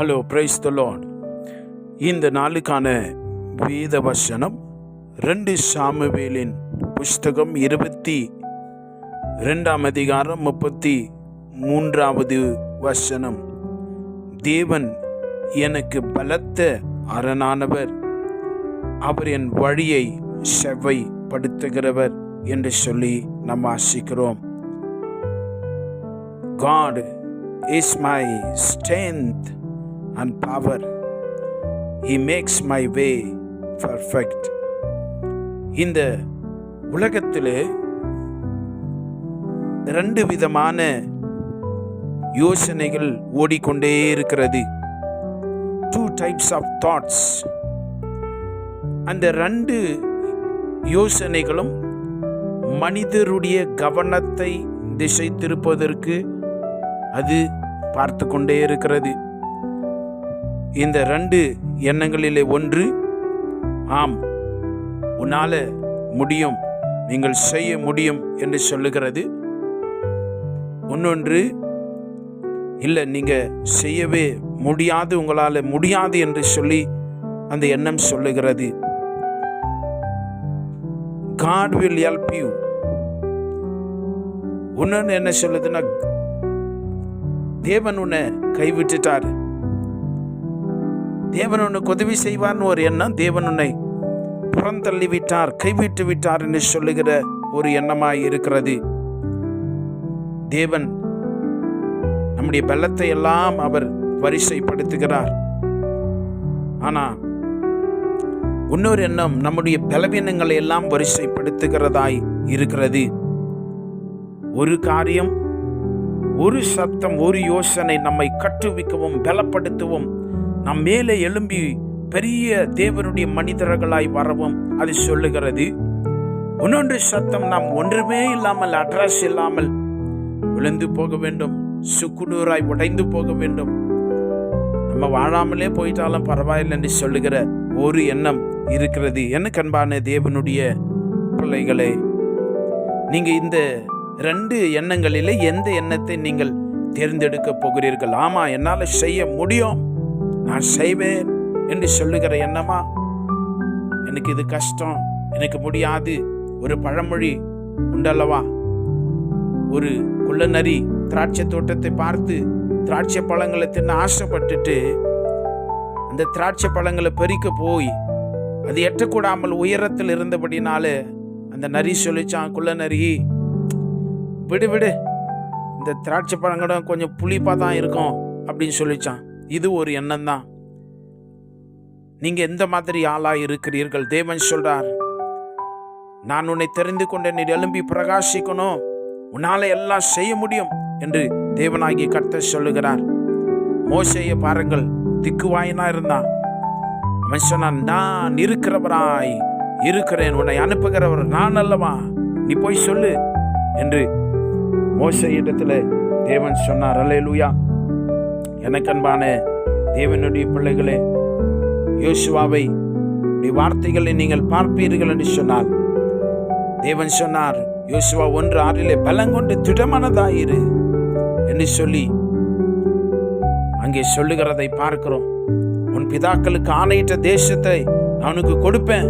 Hello praise the Lord இந்த நாளுக்கான வேத வசனம் ரெண்டு சாமுவேலின் புஸ்தகம் இருபத்தி ரெண்டாம் அதிகாரம் முப்பத்தி மூன்றாவது வசனம். தேவன் எனக்கு பலத்த அரணானவர். அவர் என் வழியை செவ்வைப்படுத்துகிறவர் என்று சொல்லி நாம் ஆசிக்கிறோம் God is my strength. And power. He makes my way perfect. இந்த உலகத்தில் ரெண்டு விதமான யோசனைகள் ஓடிக்கொண்டே இருக்கிறது டூ டைப்ஸ் ஆஃப் தாட்ஸ் அந்த ரெண்டு யோசனைகளும் மனிதருடைய கவனத்தை திசை திருப்பதற்கு அது பார்த்து கொண்டே இருக்கிறது இந்த ரெண்டு எண்ணங்களிலே ஒன்று. ஆம் உன்னால முடியும். நீங்கள் செய்ய முடியும் என்று சொல்லுகிறது. இன்னொன்று இல்லை நீங்க செய்யவே முடியாது உங்களால் முடியாது என்று சொல்லி அந்த எண்ணம் சொல்லுகிறது. காட் வில் ஹெல்ப் யூ இன்னொன்று என்ன சொல்லுதுன்னா தேவன் உன்னை கைவிட்டுட்டார். தேவன் உனக்கு உதவி செய்வார்னு ஒரு எண்ணம் தேவன் உன்னை புறந்தள்ளி விட்டார் கைவிட்டு விட்டார் என்று சொல்லுகிற ஒரு எண்ணமாய் இருக்கிறது. தேவன் நம்முடைய பலத்தை எல்லாம் அவர் வரிசைப்படுத்துகிறார். ஆனா இன்னொரு எண்ணம் நம்முடைய பலவீனங்களை எல்லாம் வரிசைப்படுத்துகிறதாய் இருக்கிறது. ஒரு காரியம் ஒரு சத்தம் ஒரு யோசனை நம்மை கட்டுவிக்கவும் பலப்படுத்தவும் நம் மேலே எழும்பி பெரிய தேவனுடைய மனிதர்களாய் வரவும் அது சொல்லுகிறது. இன்னொன்று சத்தம் நாம் ஒன்றுமே இல்லாமல் அட்ரஸ் இல்லாமல் விழுந்து போக வேண்டும் சுக்குநூறாய் உடைந்து போக வேண்டும். நம்ம வாழாமலே போயிட்டாலும் பரவாயில்லை என்று சொல்லுகிற ஒரு எண்ணம் இருக்கிறது. எனக்கு அன்பான தேவனுடைய பிள்ளைகளே நீங்கள் இந்த ரெண்டு எண்ணங்களிலே எந்த எண்ணத்தை நீங்கள் தேர்ந்தெடுக்க போகிறீர்கள்? ஆமாம் என்னால் செய்ய முடியும். நான் செய்வேன் என்று சொல்லுகிற எண்ணமா? எனக்கு இது கஷ்டம். எனக்கு முடியாது. ஒரு பழமொழி உண்டல்லவா? ஒரு குள்ளநரி திராட்சை தோட்டத்தை பார்த்து திராட்சை பழங்களை தின்னு ஆசைப்பட்டுட்டு அந்த திராட்சை பழங்களை பெருக்க போய் அது எட்டக்கூடாமல் உயரத்தில் இருந்தபடினாலே அந்த நரி சொல்லிச்சான் குள்ள நரி விடு விடு. இந்த திராட்சை பழங்களும் கொஞ்சம் புளிப்பாக தான் இருக்கும் அப்படின்னு சொல்லிச்சான். இது ஒரு எண்ணம் தான் நீங்கள் எந்த மாதிரி ஆளாக இருக்கிறீர்கள்? தேவன் சொல்கிறார் நான் உன்னை தெரிந்து கொண்ட நீ எழும்பி பிரகாசிக்கணும். உன்னால் எல்லாம் செய்ய முடியும் என்று தேவனாகிய கர்த்தர் சொல்லுகிறார். மோசையை பாருங்கள் திக்குவாயினா இருந்தான். அவன் சொன்னான் நான் இருக்கிறவராய் இருக்கிறேன். உன்னை அனுப்புகிறவர் நான் அல்லவா? நீ போய் சொல்லு என்று மோச இடத்துல தேவன் சொன்னார். அல்லேலூயா. எனக்கு அன்பான தேவனுடைய பிள்ளைகளே யோசுவாவை வார்த்தைகளை நீங்கள் பார்ப்பீர்கள் என்று சொன்னால் தேவன் சொன்னார் யோசுவா ஒன்று ஆறிலே பலங்கொண்டு திடமானதாயிரு என்று சொல்லி அங்கே சொல்லுகிறதை பார்க்கிறோம். உன் பிதாக்களுக்கு ஆணையிட்ட தேசத்தை நான் உனக்கு கொடுப்பேன்.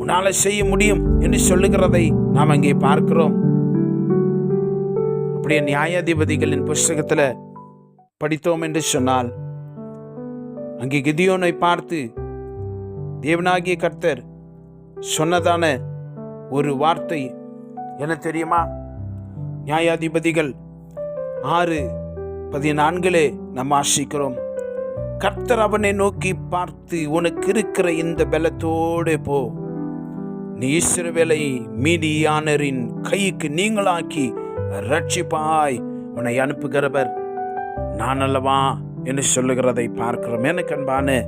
உன்னால செய்ய முடியும் என்று சொல்லுகிறதை நாம் அங்கே பார்க்கிறோம். அப்படியே நியாயாதிபதிகளின் புஸ்தகத்துல படித்தோம் என்று சொன்னால் அங்கே கிதியோனை பார்த்து தேவனாகிய கர்த்தர் சொன்னதான ஒரு வார்த்தை என்ன தெரியுமா? நியாயாதிபதிகள் ஆறு பதினான்கிலே நம்ம ஆசிக்கிறோம் கர்த்தர் அவனை நோக்கி பார்த்து உனக்கு இருக்கிற இந்த பலத்தோடு போ. நீ இஸ்ரவேலை மீதியானரின் கைக்கு நீங்களாக்கி ரட்சிப்பாய். உன்னை அனுப்புகிறவர் நான் அல்லவா என்று சொல்லுகிறதை பார்க்கிறோம். எனக்கு அன்பான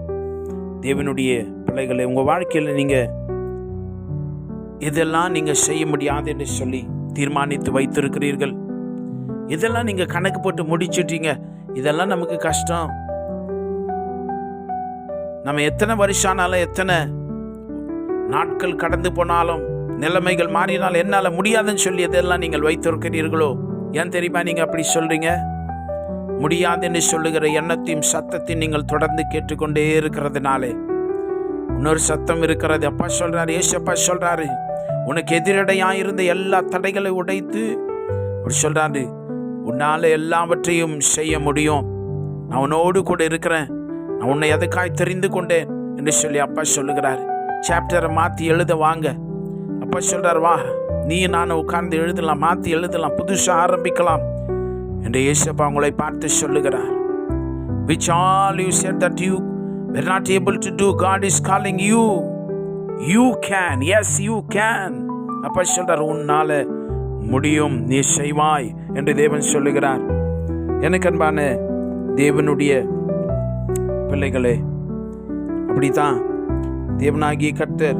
தேவனுடைய பிள்ளைகளை உங்கள் வாழ்க்கையில் நீங்கள் இதெல்லாம் நீங்கள் செய்ய முடியாது என்று சொல்லி தீர்மானித்து வைத்திருக்கிறீர்கள்? இதெல்லாம் நீங்கள் கணக்கு போட்டு முடிச்சிட்டீங்க? இதெல்லாம் நமக்கு கஷ்டம். நம்ம எத்தனை வருஷம் ஆனாலும் எத்தனை நாட்கள் கடந்து போனாலும் நிலைமைகள் மாறினால் என்னால் முடியாதுன்னு சொல்லி இதெல்லாம் நீங்கள் வைத்திருக்கிறீர்களோ? ஏன் தெரியுமா நீங்கள் அப்படி சொல்கிறீங்க முடியாது என்று சொல்லுகிற எண்ணத்தையும் சத்தத்தையும் நீங்கள் தொடர்ந்து கேட்டுக்கொண்டே இருக்கிறதுனாலே. இன்னொரு சத்தம் இருக்கிறது. அப்பா சொல்றாரு ஏசப்பா சொல்றாரு உனக்கு எதிரடையா இருந்த எல்லா தடைகளை உடைத்து அவர் சொல்றாரு உன்னால எல்லாவற்றையும் செய்ய முடியும். நான் உன்னோடு கூட இருக்கிறேன். நான் உன்னை எதுக்காய் தெரிந்து கொண்டேன்? என்று சொல்லி அப்பா சொல்லுகிறார். சாப்டரை மாற்றி எழுத வாங்க. அப்பா சொல்றார் வா நீ நான் உட்கார்ந்து எழுதலாம் மாற்றி எழுதலாம் புதுசாக ஆரம்பிக்கலாம். என்று இயேசப்பா உங்களை பார்த்து சொல்லுகிறார். Which all you said that you were not able to do God is calling you you can yes you can அப்பா சொல்றார் உன்னால முடியும். நீ செய்வாய். என்று தேவன் சொல்லுகிறார். எனக்கு அன்பான தேவனுடைய பிள்ளைகளே அப்படித்தான் தேவனாகிய கர்த்தர்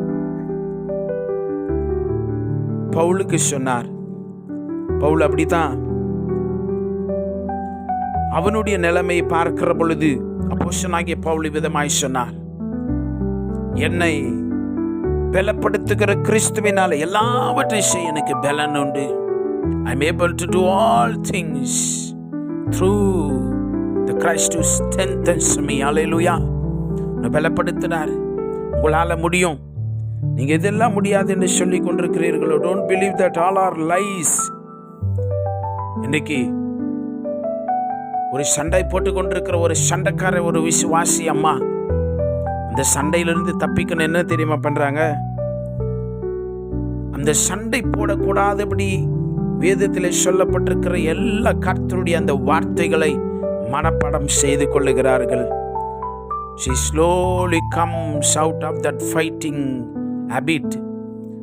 பவுலுக்கு சொன்னார். பவுல் அப்படித்தான் அவனுடைய நிலைமையை பார்க்கிற பொழுது அப்போஷனாகிய பவுல் விதமாய் சொன்னார். என்னை பலப்படுத்துகிற கிறிஸ்துவினால எல்லாவற்றையும் செய்ய எனக்கு பலன் உண்டு. I am able to do all things through the Christ to strengthens me hallelujah பலப்படுத்தினார். உங்களால் முடியும். நீங்கள் இதெல்லாம் முடியாது என்று சொல்லி கொண்டிருக்கிறீர்களோ. Don't believe that all are lies இன்னைக்கு ஒரு சண்டை போட்டு கொண்டிருக்கிற ஒரு சண்டைக்கார ஒரு விசுவாசி அம்மா. அந்த சண்டையிலிருந்து தப்பிக்கணும் என்ன தெரியுமா பண்றாங்க? அந்த சண்டை போடக்கூடாதபடி வேதத்தில் சொல்லப்பட்டிருக்கிற எல்லா கர்த்தருடைய அந்த வார்த்தைகளை மனப்பாடம் செய்து கொள்ளுகிறார்கள். She slowly comes out of that fighting habit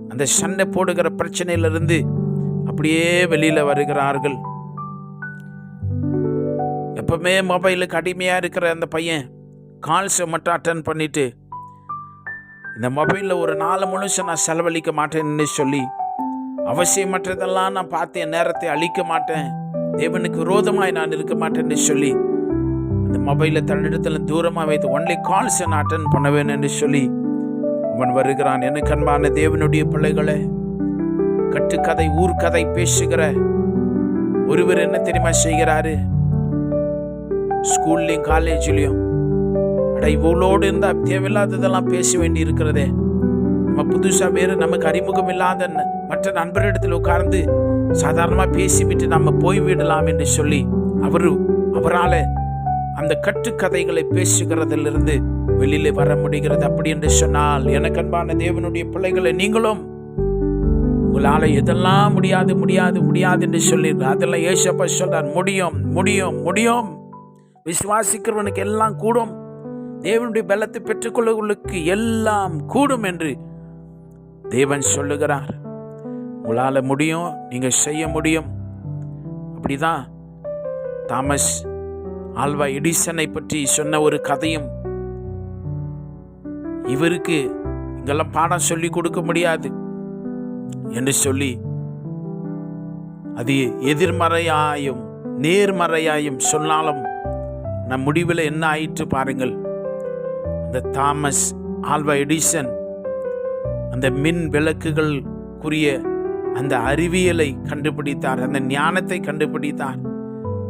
அந்த சண்டை போடுகிற பிரச்சனையிலிருந்து அப்படியே வெளியில் வருகிறார்கள். எப்பவுமே மொபைலுக்கு அடிமையாக இருக்கிற அந்த பையன் கால்ஸை மட்டும் அட்டன் பண்ணிவிட்டு இந்த மொபைலில் ஒரு நாலு முழுச நான் செலவழிக்க மாட்டேன்னு சொல்லி அவசியமற்றதெல்லாம் நான் பார்த்து என் நேரத்தை அழிக்க மாட்டேன். தேவனுக்கு விரோதமாய் நான் இருக்க மாட்டேன்னு சொல்லி அந்த மொபைலை தன்னிடத்தில் தூரமாக வைத்து ஒன்லி கால்ஸை நான் அட்டன் பண்ணுவேன் என்று சொல்லி அவன் வருகிறான். எனக்கு அன்பான தேவனுடைய பிள்ளைகளை கட்டுக்கதை ஊர்க்கதை பேசுகிற ஒருவர் என்ன தெரியுமா செய்கிறாரு? ஸ்கூல்லையும் காலேஜ்லையும். அட இவ்வளோடு இருந்தால் தேவையில்லாததெல்லாம் பேச வேண்டி இருக்கிறதே நம்ம புதுசாக வேறு நமக்கு அறிமுகம் இல்லாத மற்ற நண்பரிடத்தில் உட்கார்ந்து சாதாரணமாக பேசிவிட்டு நம்ம போய்விடலாம் என்று சொல்லி அவரு அவரால் அந்த கட்டுக்கதைகளை பேசுகிறதிலிருந்து வெளியில் வர முடிகிறது அப்படி என்று சொன்னால் எனக்கு அன்பான தேவனுடைய பிள்ளைகளை நீங்களும் உங்களால் எதெல்லாம் முடியாது முடியாது முடியாது என்று சொல்லி அதெல்லாம் ஏசப்பா சொல்றார் முடியும் முடியும் முடியும். விசுவாசிக்கிறவனுக்கு எல்லாம் கூடும். தேவனுடைய பலத்தை பெற்றுக்கொள்ளவர்களுக்கு எல்லாம் கூடும் என்று தேவன் சொல்லுகிறார். உங்களால் முடியும் நீங்கள் செய்ய முடியும். அப்படிதான் தாமஸ் ஆல்வா எடிசனை பற்றி சொன்ன ஒரு கதையும். இவருக்கு இங்கெல்லாம் பாடம் சொல்லி கொடுக்க முடியாது என்று சொல்லி அது எதிர்மறையாயும் நேர்மறையாயும் சொன்னாலும் நம் முடிவில் என்ன ஆயிற்று பாருங்கள். அந்த தாமஸ் ஆல்வா எடிசன் அந்த மின் விளக்குகளுக்குரிய அந்த அறிவியலை கண்டுபிடித்தார் அந்த ஞானத்தை கண்டுபிடித்தார்.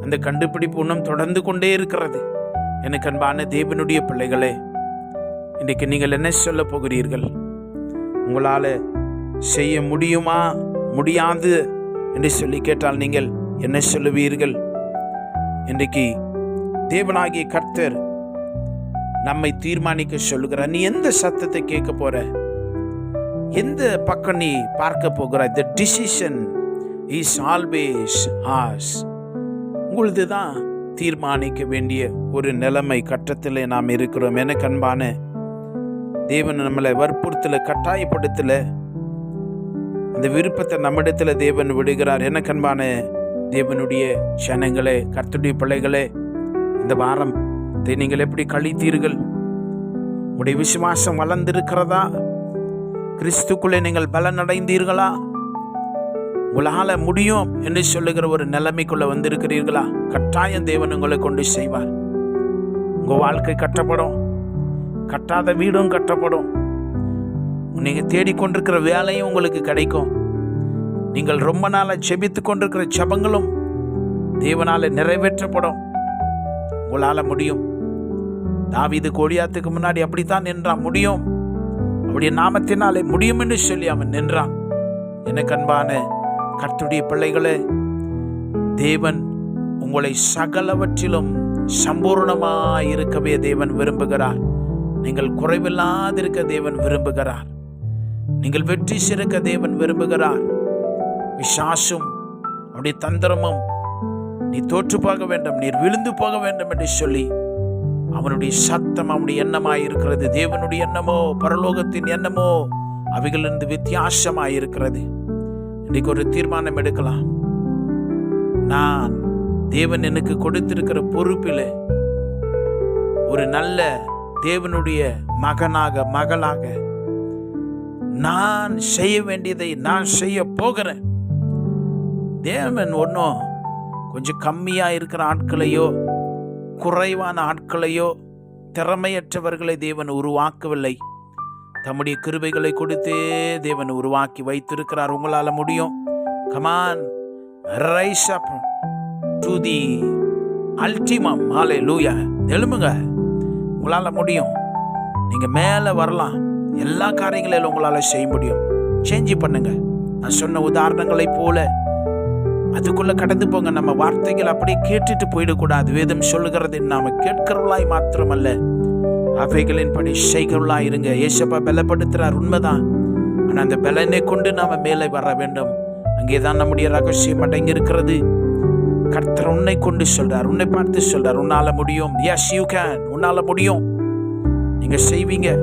அந்த கண்டுபிடிப்பு இன்னும் தொடர்ந்து கொண்டே இருக்கிறது. எனக்கு அன்பான தேவனுடைய பிள்ளைகளே இன்றைக்கு நீங்கள் என்ன சொல்ல போகிறீர்கள்? உங்களால் செய்ய முடியுமா முடியாது என்று சொல்லி கேட்டால் நீங்கள் என்ன சொல்லுவீர்கள்? இன்றைக்கு தேவனாகிய கர்த்தர் நம்மை தீர்மானிக்க சொல்லுகிறார் நீ எந்த சத்தத்தை கேட்க போற? எந்த பக்கம் நீ பார்க்க போகிற? The decision is always as உங்களுது தான் தீர்மானிக்க வேண்டிய ஒரு நிலைமை கட்டத்தில் நாம் இருக்கிறோம். என கண்பான தேவன் நம்மளை வற்புறுத்தல கட்டாயப்படுத்தல. அந்த விருப்பத்தை நம்மிடத்தில் தேவன் விடுகிறார். என கண்பான தேவனுடைய ஜனங்களே கர்த்துடைய பிள்ளைகளே இந்த வாரம் இதை நீங்கள் எப்படி கழித்தீர்கள்? உடைய விசுவாசம் வளர்ந்திருக்கிறதா? கிறிஸ்துக்குள்ளே நீங்கள் பலன் அடைந்தீர்களா முடியும் என்று சொல்லுகிற ஒரு நிலைமைக்குள்ளே வந்திருக்கிறீர்களா? கட்டாயம் தேவன் உங்களை கொண்டு செய்வார். உங்கள் வாழ்க்கை கட்டப்படும். கட்டாத வீடும் கட்டப்படும். நீங்கள் தேடிக்கொண்டிருக்கிற வேலையும் உங்களுக்கு கிடைக்கும். நீங்கள் ரொம்ப நாளாக செபித்து கொண்டிருக்கிற ஜெபங்களும் தேவனால் நிறைவேற்றப்படும். உங்களால் முடியும். தாவிது கோழியாத்துக்கு முன்னாடி அப்படித்தான் நின்றான். முடியும். அவருடைய நாமத்தினாலே முடியும் என்று சொல்லி அவன் நின்றான். எனக்கு அன்பான கர்த்துடைய பிள்ளைகளே தேவன் உங்களை சகலவற்றிலும் சம்பூர்ணமாக இருக்கவே தேவன் விரும்புகிறார். நீங்கள் குறைவில்லாதிருக்க தேவன் விரும்புகிறார். நீங்கள் வெற்றி சிறக்க தேவன் விரும்புகிறார். விசாசும் அவருடைய தந்திரமும் நீ தோற்று போக வேண்டும் நீர் விழுந்து போக வேண்டும் என்று சொல்லி அவனுடைய சத்தம் அவனுடைய எண்ணமாய் இருக்கிறது. தேவனுடைய எண்ணமோ பரலோகத்தின் எண்ணமோ அவைகளிலிருந்து வித்தியாசமாய் இருக்கிறது இன்றைக்கு ஒரு தீர்மானம் எடுக்கலாம். நான் தேவன் எனக்கு கொடுத்திருக்கிற பொறுப்பில் ஒரு நல்ல தேவனுடைய மகனாக மகளாக நான் செய்ய வேண்டியதை நான் செய்ய போகிறேன். தேவன் ஒன்றும் கொஞ்சம் கம்மியாக இருக்கிற ஆட்களையோ குறைவான ஆட்களையோ திறமையற்றவர்களை தேவன் உருவாக்கவில்லை. தம்முடைய கிருபைகளை கொடுத்தே தேவன் உருவாக்கி வைத்திருக்கிறார். உங்களால் முடியும். Come on rise up to the ultimate மாலை லூயா எழுமுங்க உங்களால் முடியும். நீங்கள் மேலே வரலாம். எல்லா காரியங்களிலும் உங்களால் செய்ய முடியும். சேஞ்சு பண்ணுங்க. நான் சொன்ன உதாரணங்களைப் போல அதுக்குள்ள கடந்து போங்க. நம்ம வார்த்தைகள் அப்படியே கேட்டுட்டு போயிடக்கூடாது. வேதம் சொல்லுகிறது நாம கேட்கிறவளாய் மாத்திரமல்ல. அவைகளின்படி செய்கிறவளா இருங்க. ஏசப்பா பலப்படுத்துறார் உண்மைதான். ஆனால் அந்த பலனை கொண்டு நாம மேலே வர வேண்டும். அங்கேதான் நம்முடைய ரகசியம் அடங்கி இருக்கிறது கர்த்தர் உன்னை கொண்டு சொல்றார். உன்னை பார்த்து சொல்றார். உன்னால முடியும். எஸ் யூ கேன் உன்னால முடியும். நீங்க செய்வீங்க.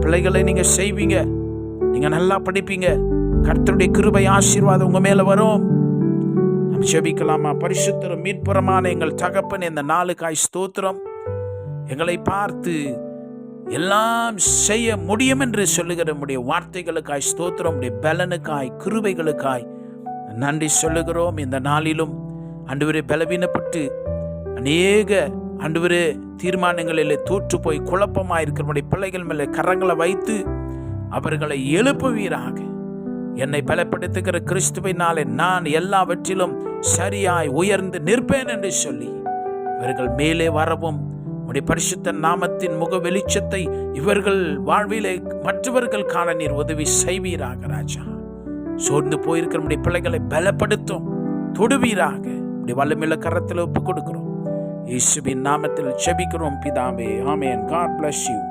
பிள்ளைகளை நீங்க செய்வீங்க. நீங்க நல்லா படிப்பீங்க. கர்த்தருடைய கிருபை ஆசீர்வாதம் உங்க மேல வரும். நாம் ஜெபிக்கலாமா பரிசுத்தரும் மீட்புறமான எங்கள் தகப்பன் இந்த நாளுக்காய் ஸ்தோத்திரம். எங்களை பார்த்து எல்லாம் செய்ய முடியும் என்று சொல்லுகிற நம்முடைய வார்த்தைகளுக்காய் ஸ்தோத்திரம் உடைய பலனுக்காய் கிருபைகளுக்காய் நன்றி சொல்லுகிறோம். இந்த நாளிலும் அன்றுவரே பலவீனப்பட்டு அநேக அன்றுவரே தீர்மானங்களில் தோற்று போய் குழப்பமாக இருக்கிற பிள்ளைகள் மேலே கரங்களை வைத்து அவர்களை எழுப்புவீராக. என்னை பலப்படுத்துகிற கிறிஸ்துவினாலே நான் எல்லாவற்றிலும் சரியாய் உயர்ந்து நிற்பேன் என்று சொல்லி இவர்கள் மேலே வரவும் உடைய பரிசுத்த நாமத்தின் முக வெளிச்சத்தை இவர்கள் வாழ்விலே மற்றவர்கள் காண நீர் உதவி செய்வீராக ராஜா. சோர்ந்து போயிருக்கிற நம்முடைய பிள்ளைகளை பலப்படுத்தும் தொடுவீராக. உடைய வல்லமில்ல கரத்தில் ஒப்பு கொடுக்கிறோம் இயேசுவின் நாமத்தில் செபிக்கிறோம் பிதாவே. ஆமேன். God bless you